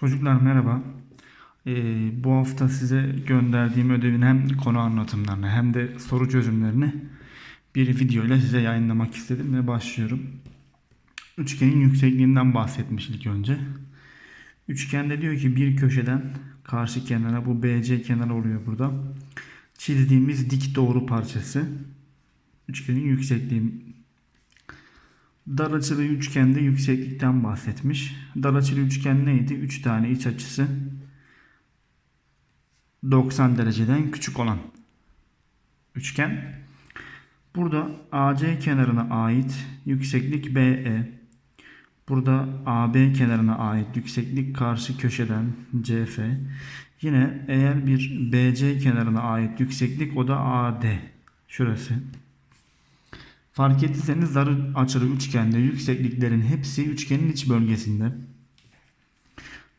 Çocuklar merhaba. Ee, bu hafta size gönderdiğim ödevin hem konu anlatımlarını hem de soru çözümlerini bir video ile size yayınlamak istedim ve başlıyorum. Üçgenin yüksekliğinden bahsetmiş ilk önce. Üçgende diyor ki bir köşeden karşı kenara bu BC kenarı oluyor burada. Çizdiğimiz dik doğru parçası. Üçgenin yüksekliği Dar açılı üçgende yükseklikten bahsetmiş. Dar açılı üçgen neydi? 3 tane iç açısı 90 dereceden küçük olan üçgen. Burada AC kenarına ait yükseklik BE. Burada AB kenarına ait yükseklik karşı köşeden CF. Yine eğer bir BC kenarına ait yükseklik o da AD. Şurası. Fark ettiyseniz dar açılı üçgende yüksekliklerin hepsi üçgenin iç bölgesinde.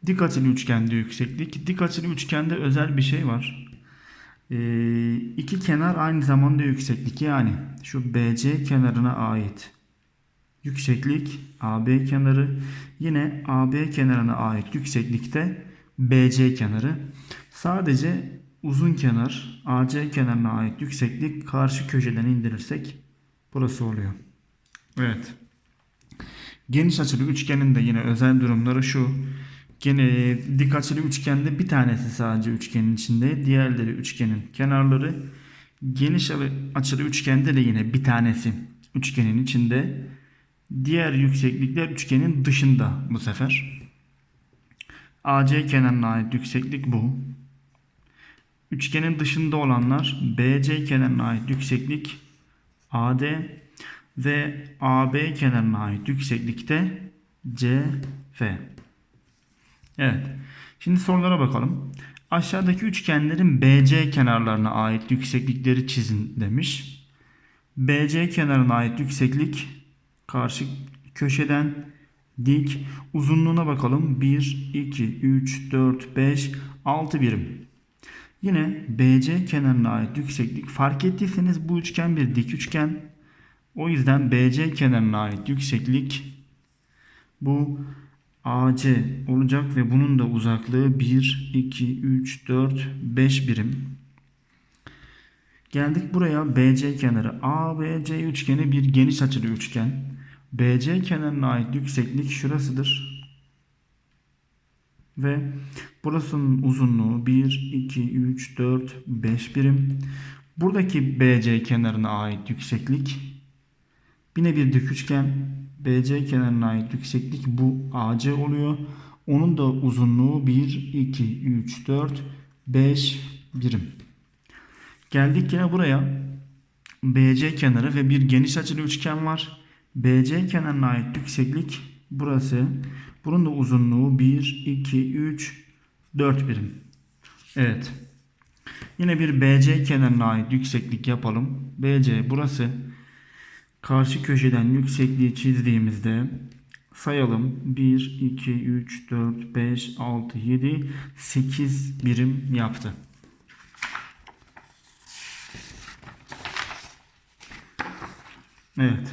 Dik açılı üçgende yükseklik. Dik açılı üçgende özel bir şey var. Ee, iki kenar aynı zamanda yükseklik. Yani şu BC kenarına ait yükseklik AB kenarı yine AB kenarına ait yükseklikte BC kenarı. Sadece uzun kenar AC kenarına ait yükseklik karşı köşeden indirirsek Burası oluyor. Evet. Geniş açılı üçgenin de yine özel durumları şu. Gene dik açılı üçgende bir tanesi sadece üçgenin içinde. Diğerleri üçgenin kenarları. Geniş açılı üçgende de yine bir tanesi üçgenin içinde. Diğer yükseklikler üçgenin dışında bu sefer. AC kenarına ait yükseklik bu. Üçgenin dışında olanlar BC kenarına ait yükseklik AD ve AB kenarına ait yükseklikte CF. Evet. Şimdi sorulara bakalım. Aşağıdaki üçgenlerin BC kenarlarına ait yükseklikleri çizin demiş. BC kenarına ait yükseklik karşı köşeden dik uzunluğuna bakalım. 1, 2, 3, 4, 5, 6 birim. Yine BC kenarına ait yükseklik fark ettiyseniz bu üçgen bir dik üçgen. O yüzden BC kenarına ait yükseklik bu AC olacak ve bunun da uzaklığı 1, 2, 3, 4, 5 birim. Geldik buraya BC kenarı. ABC üçgeni bir geniş açılı üçgen. BC kenarına ait yükseklik şurasıdır. Ve burasının uzunluğu 1, 2, 3, 4, 5 birim. Buradaki BC kenarına ait yükseklik yine bir dik üçgen. BC kenarına ait yükseklik bu AC oluyor. Onun da uzunluğu 1, 2, 3, 4, 5 birim. Geldik yine buraya. BC kenarı ve bir geniş açılı üçgen var. BC kenarına ait yükseklik burası. Bunun da uzunluğu 1, 2, 3, 4 birim. Evet. Yine bir BC kenarına ait yükseklik yapalım. BC burası. Karşı köşeden yüksekliği çizdiğimizde sayalım. 1, 2, 3, 4, 5, 6, 7, 8 birim yaptı. Evet.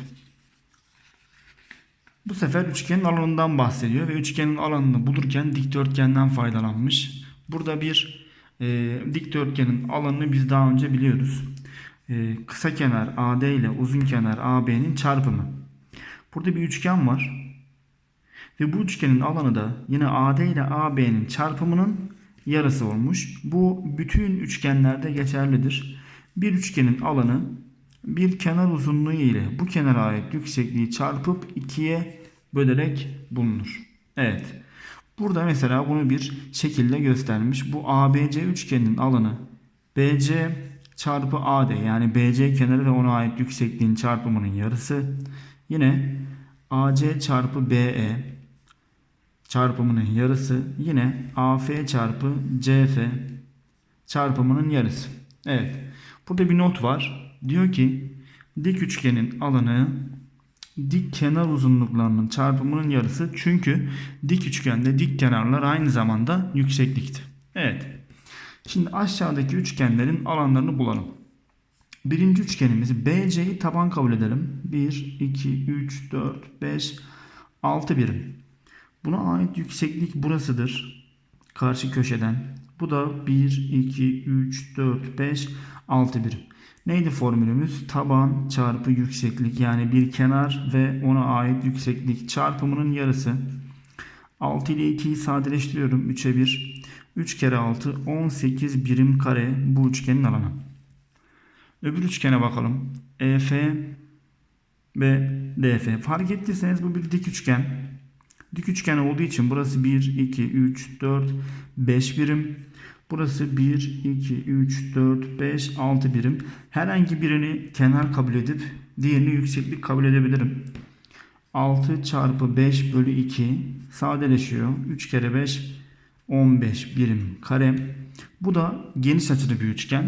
Bu sefer üçgenin alanından bahsediyor ve üçgenin alanını bulurken dikdörtgenden faydalanmış. Burada bir e, dikdörtgenin alanını biz daha önce biliyoruz. E, kısa kenar AD ile uzun kenar AB'nin çarpımı. Burada bir üçgen var. Ve bu üçgenin alanı da yine AD ile AB'nin çarpımının yarısı olmuş. Bu bütün üçgenlerde geçerlidir. Bir üçgenin alanı bir kenar uzunluğu ile bu kenara ait yüksekliği çarpıp ikiye bölerek bulunur. Evet. Burada mesela bunu bir şekilde göstermiş. Bu ABC üçgeninin alanı BC çarpı AD yani BC kenarı ve ona ait yüksekliğin çarpımının yarısı. Yine AC çarpı BE çarpımının yarısı. Yine AF çarpı CF çarpımının yarısı. Evet. Burada bir not var. Diyor ki dik üçgenin alanı dik kenar uzunluklarının çarpımının yarısı. Çünkü dik üçgende dik kenarlar aynı zamanda yükseklikti. Evet. Şimdi aşağıdaki üçgenlerin alanlarını bulalım. Birinci üçgenimiz BC'yi taban kabul edelim. 1, 2, 3, 4, 5, 6 birim. Buna ait yükseklik burasıdır. Karşı köşeden. Bu da 1, 2, 3, 4, 5, 6 birim. Neydi formülümüz? Taban çarpı yükseklik yani bir kenar ve ona ait yükseklik çarpımının yarısı. 6 ile 2'yi sadeleştiriyorum. 3'e 1. 3 kere 6 18 birim kare bu üçgenin alanı. Öbür üçgene bakalım. EF ve DF. Fark ettiyseniz bu bir dik üçgen. Dik üçgen olduğu için burası 1, 2, 3, 4, 5 birim. Burası 1, 2, 3, 4, 5, 6 birim. Herhangi birini kenar kabul edip diğerini yükseklik kabul edebilirim. 6 çarpı 5 bölü 2 sadeleşiyor. 3 kere 5 15 birim kare. Bu da geniş açılı bir üçgen.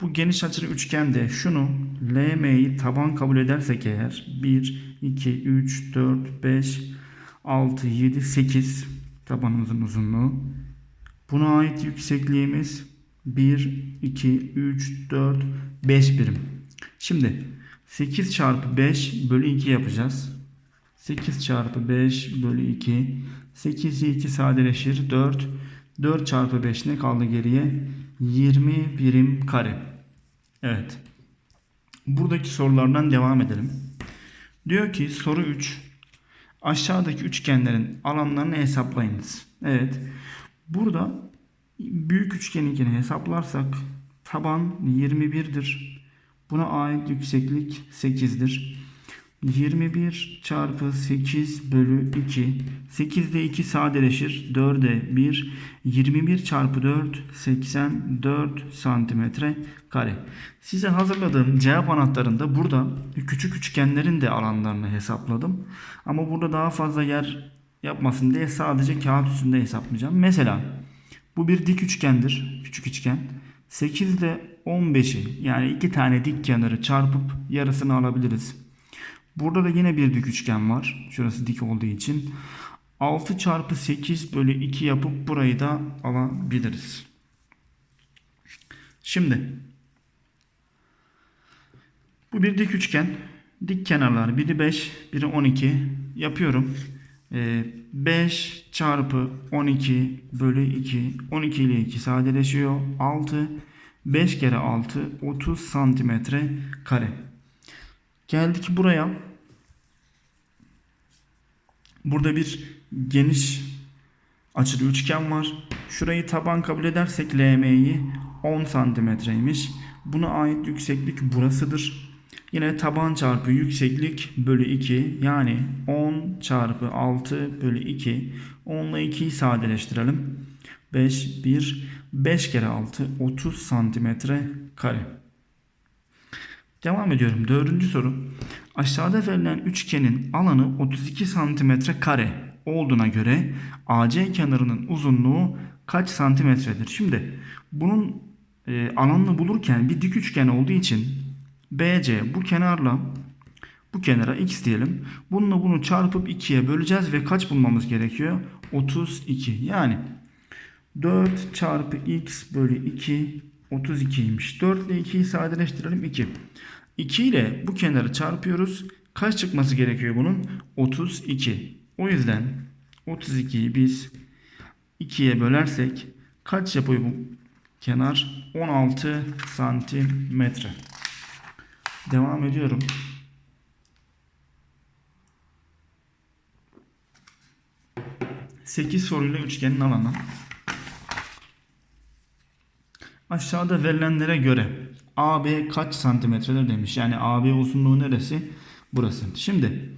Bu geniş açılı üçgende şunu LM'yi taban kabul edersek eğer 1, 2, 3, 4, 5, 6, 7, 8 tabanımızın uzunluğu. Buna ait yüksekliğimiz 1, 2, 3, 4, 5 birim. Şimdi 8 çarpı 5 bölü 2 yapacağız. 8 çarpı 5 bölü 2. 8 ile 2 sadeleşir. 4. 4 çarpı 5 ne kaldı geriye? 20 birim kare. Evet. Buradaki sorulardan devam edelim. Diyor ki soru 3. Aşağıdaki üçgenlerin alanlarını hesaplayınız. Evet. Burada büyük üçgeninkini hesaplarsak taban 21'dir. Buna ait yükseklik 8'dir. 21 çarpı 8 bölü 2. 8 ile 2 sadeleşir. 4'e 1. 21 çarpı 4 84 santimetre kare. Size hazırladığım cevap anahtarında burada küçük üçgenlerin de alanlarını hesapladım. Ama burada daha fazla yer yapmasın diye sadece kağıt üstünde hesaplayacağım. Mesela bu bir dik üçgendir. Küçük üçgen. 8 ile 15'i yani iki tane dik kenarı çarpıp yarısını alabiliriz. Burada da yine bir dik üçgen var. Şurası dik olduğu için. 6 çarpı 8 bölü 2 yapıp burayı da alabiliriz. Şimdi bu bir dik üçgen. Dik kenarlar biri 5, biri 12 yapıyorum. 5 çarpı 12 bölü 2 12 ile 2 sadeleşiyor. 6 5 kere 6 30 santimetre kare. Geldik buraya. Burada bir geniş açılı üçgen var. Şurayı taban kabul edersek LM'yi 10 santimetreymiş. Buna ait yükseklik burasıdır. Yine taban çarpı yükseklik bölü 2 yani 10 çarpı 6 bölü 2. 10 ile 2'yi sadeleştirelim. 5, 1, 5 kere 6 30 santimetre kare. Devam ediyorum. Dördüncü soru. Aşağıda verilen üçgenin alanı 32 santimetre kare olduğuna göre AC kenarının uzunluğu kaç santimetredir? Şimdi bunun e, alanını bulurken bir dik üçgen olduğu için BC bu kenarla bu kenara x diyelim. Bununla bunu çarpıp 2'ye böleceğiz ve kaç bulmamız gerekiyor? 32. Yani 4 çarpı x bölü 2 32'ymiş. 4 ile 2'yi sadeleştirelim 2. 2 ile bu kenarı çarpıyoruz. Kaç çıkması gerekiyor bunun? 32. O yüzden 32'yi biz 2'ye bölersek kaç yapıyor bu kenar? 16 santimetre. Devam ediyorum. Sekiz soruyla üçgenin alanı. Aşağıda verilenlere göre AB kaç santimetredir demiş. Yani AB uzunluğu neresi? Burası. Şimdi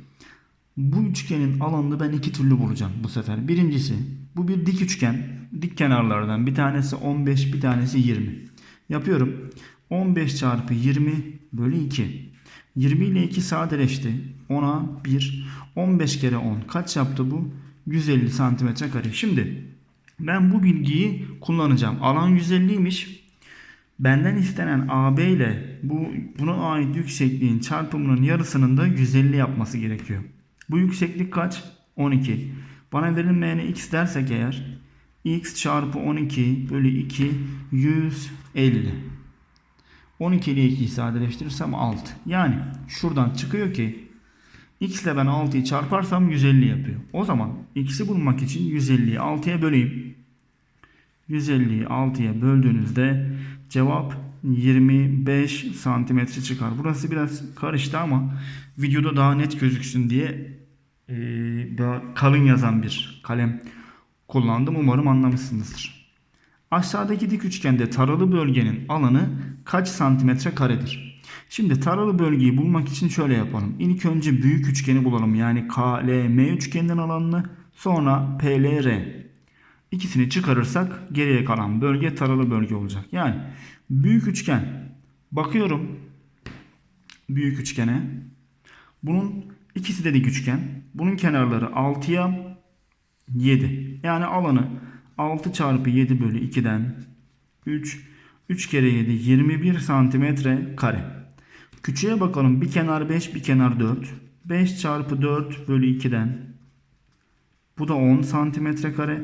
bu üçgenin alanını ben iki türlü bulacağım bu sefer. Birincisi bu bir dik üçgen. Dik kenarlardan bir tanesi 15 bir tanesi 20. Yapıyorum. 15 çarpı 20 bölü 2. 20 ile 2 sadeleşti. 10'a 1. 15 kere 10. Kaç yaptı bu? 150 santimetre kare. Şimdi ben bu bilgiyi kullanacağım. Alan 150'ymiş. Benden istenen AB ile bu buna ait yüksekliğin çarpımının yarısının da 150 yapması gerekiyor. Bu yükseklik kaç? 12. Bana verilmeyene x dersek eğer x çarpı 12 bölü 2 150. 12 ile 2'yi sadeleştirirsem 6. Yani şuradan çıkıyor ki x ile ben 6'yı çarparsam 150 yapıyor. O zaman x'i bulmak için 150'yi 6'ya böleyim. 150'yi 6'ya böldüğünüzde cevap 25 santimetre çıkar. Burası biraz karıştı ama videoda daha net gözüksün diye daha kalın yazan bir kalem kullandım. Umarım anlamışsınızdır. Aşağıdaki dik üçgende taralı bölgenin alanı kaç santimetre karedir? Şimdi taralı bölgeyi bulmak için şöyle yapalım. İlk önce büyük üçgeni bulalım. Yani KLM üçgeninin alanını sonra PLR. İkisini çıkarırsak geriye kalan bölge taralı bölge olacak. Yani büyük üçgen bakıyorum büyük üçgene. Bunun ikisi de dik üçgen. Bunun kenarları 6'ya 7. Yani alanı 6 çarpı 7 bölü 2'den 3. 3 kere 7 21 santimetre kare. Küçüğe bakalım. Bir kenar 5 bir kenar 4. 5 çarpı 4 bölü 2'den. Bu da 10 santimetre kare.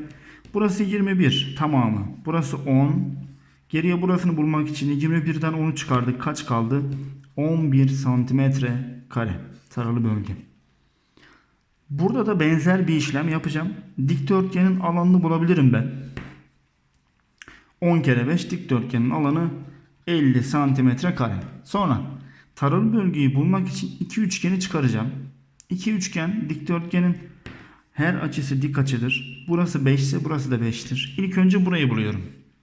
Burası 21 tamamı. Burası 10. Geriye burasını bulmak için 21'den 10'u çıkardık. Kaç kaldı? 11 santimetre kare. Taralı bölge. Burada da benzer bir işlem yapacağım. Dikdörtgenin alanını bulabilirim ben. 10 kere 5 dikdörtgenin alanı 50 santimetre kare. Sonra taralı bölgeyi bulmak için iki üçgeni çıkaracağım. İki üçgen dikdörtgenin her açısı dik açıdır. Burası 5 ise burası da 5'tir. İlk önce burayı buluyorum.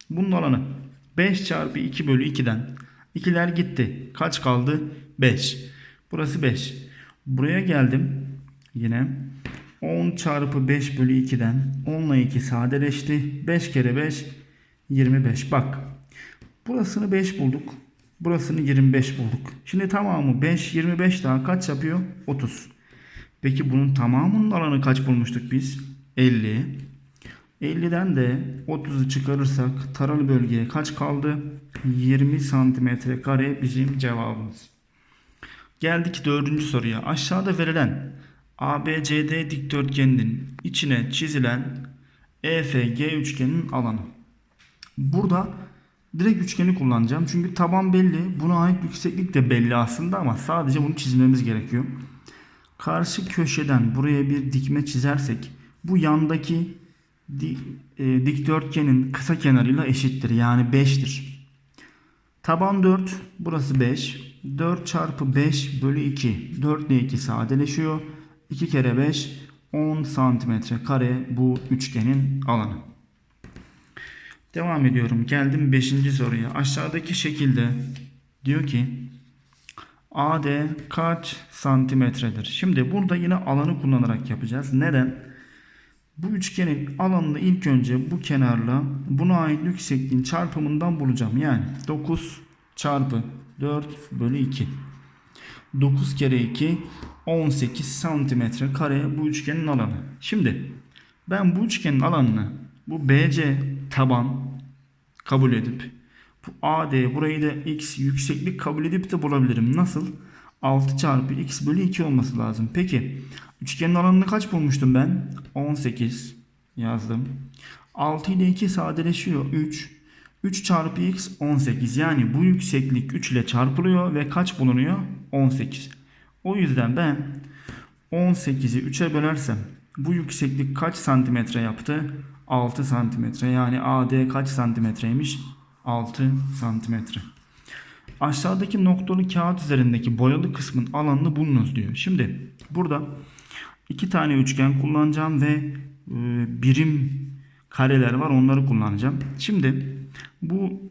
Bunun alanı 5 çarpı 2 bölü 2'den. İkiler gitti. Kaç kaldı? 5. Burası 5. Buraya geldim. Yine 10 çarpı 5 bölü 2'den 10 ile 2 sadeleşti. 5 kere 5 25. Bak burasını 5 bulduk. Burasını 25 bulduk. Şimdi tamamı 5 25 daha kaç yapıyor? 30. Peki bunun tamamının alanı kaç bulmuştuk biz? 50. 50'den de 30'u çıkarırsak taralı bölgeye kaç kaldı? 20 santimetre kare bizim cevabımız. Geldik dördüncü soruya. Aşağıda verilen ABCD dikdörtgeninin içine çizilen EFG üçgeninin alanı. Burada direkt üçgeni kullanacağım. Çünkü taban belli. Buna ait yükseklik de belli aslında ama sadece bunu çizmemiz gerekiyor. Karşı köşeden buraya bir dikme çizersek bu yandaki di, e, dikdörtgenin kısa kenarıyla eşittir. Yani 5'tir. Taban 4. Burası 5. 4 çarpı 5 bölü 2. 4 ile 2 sadeleşiyor. 2 kere 5 10 santimetre kare bu üçgenin alanı. Devam ediyorum. Geldim 5. soruya. Aşağıdaki şekilde diyor ki AD kaç santimetredir? Şimdi burada yine alanı kullanarak yapacağız. Neden? Bu üçgenin alanını ilk önce bu kenarla buna ait yüksekliğin çarpımından bulacağım. Yani 9 çarpı 4 bölü 2. 9 kere 2 18 santimetre kare bu üçgenin alanı. Şimdi ben bu üçgenin alanını bu BC taban kabul edip bu AD burayı da x yükseklik kabul edip de bulabilirim. Nasıl? 6 çarpı x bölü 2 olması lazım. Peki üçgenin alanını kaç bulmuştum ben? 18 yazdım. 6 ile 2 sadeleşiyor. 3. 3 çarpı x 18. Yani bu yükseklik 3 ile çarpılıyor ve kaç bulunuyor? 18. O yüzden ben 18'i 3'e bölersem bu yükseklik kaç santimetre yaptı? 6 santimetre. Yani AD kaç santimetreymiş? 6 santimetre. Aşağıdaki noktalı kağıt üzerindeki boyalı kısmın alanını bulunuz diyor. Şimdi burada iki tane üçgen kullanacağım ve e, birim kareler var onları kullanacağım. Şimdi bu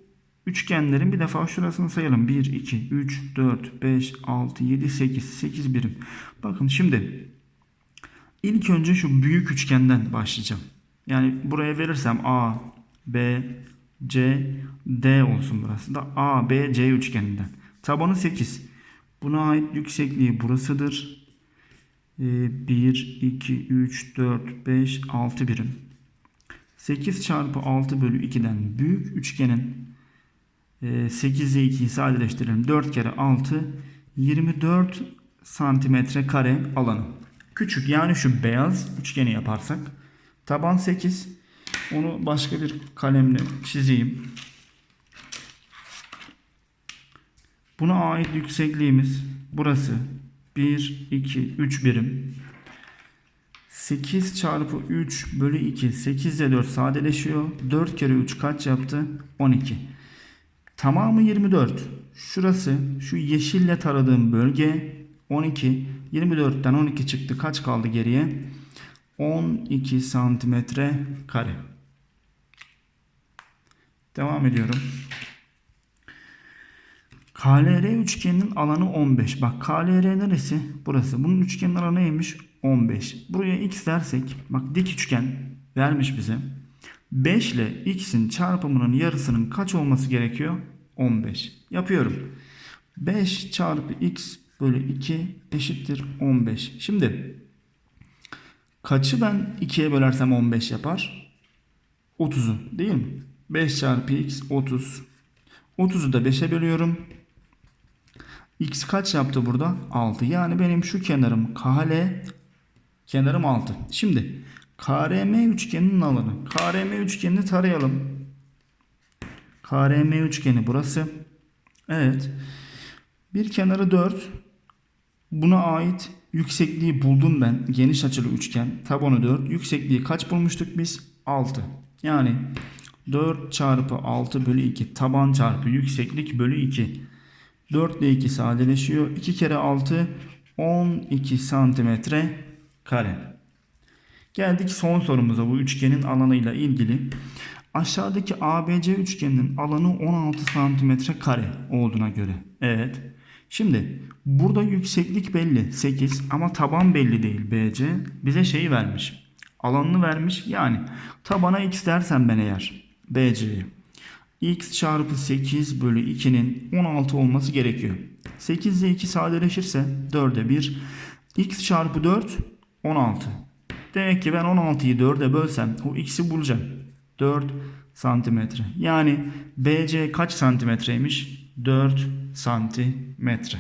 üçgenlerin bir defa şurasını sayalım. 1, 2, 3, 4, 5, 6, 7, 8. 8 birim. Bakın şimdi ilk önce şu büyük üçgenden başlayacağım. Yani buraya verirsem A, B, C, D olsun burası da. A, B, C üçgeninden. Tabanı 8. Buna ait yüksekliği burasıdır. 1, 2, 3, 4, 5, 6 birim. 8 çarpı 6 bölü 2'den büyük üçgenin 8 ile 2'yi sadeleştirelim. 4 kere 6 24 santimetre kare alanı. Küçük yani şu beyaz üçgeni yaparsak taban 8 onu başka bir kalemle çizeyim. Buna ait yüksekliğimiz burası 1, 2, 3 birim. 8 çarpı 3 bölü 2. 8 ile 4 sadeleşiyor. 4 kere 3 kaç yaptı? 12. Tamamı 24. Şurası şu yeşille taradığım bölge 12. 24'ten 12 çıktı. Kaç kaldı geriye? 12 santimetre kare. Devam ediyorum. KLR üçgeninin alanı 15. Bak KLR neresi? Burası. Bunun üçgenin alanı neymiş? 15. Buraya x dersek bak dik üçgen vermiş bize. 5 ile x'in çarpımının yarısının kaç olması gerekiyor? 15. Yapıyorum. 5 çarpı x bölü 2 eşittir 15. Şimdi kaçı ben 2'ye bölersem 15 yapar? 30'u değil mi? 5 çarpı x 30. 30'u da 5'e bölüyorum. X kaç yaptı burada? 6. Yani benim şu kenarım KL kenarım 6. Şimdi KRM üçgeninin alanı. KRM üçgenini tarayalım. KRM üçgeni burası. Evet. Bir kenarı 4. Buna ait yüksekliği buldum ben. Geniş açılı üçgen. Tabanı 4. Yüksekliği kaç bulmuştuk biz? 6. Yani 4 çarpı 6 bölü 2. Taban çarpı yükseklik bölü 2. 4 ile 2 sadeleşiyor. 2 kere 6 12 santimetre kare. Geldik son sorumuza bu üçgenin alanıyla ilgili. Aşağıdaki ABC üçgeninin alanı 16 santimetre kare olduğuna göre. Evet. Şimdi burada yükseklik belli 8 ama taban belli değil BC. Bize şeyi vermiş. Alanını vermiş. Yani tabana x dersem ben eğer BC'ye x çarpı 8 bölü 2'nin 16 olması gerekiyor. 8 ile 2 sadeleşirse 4'e 1. x çarpı 4 16. Demek ki ben 16'yı 4'e bölsem o x'i bulacağım. 4 santimetre. Yani BC kaç santimetreymiş? 4 santimetre.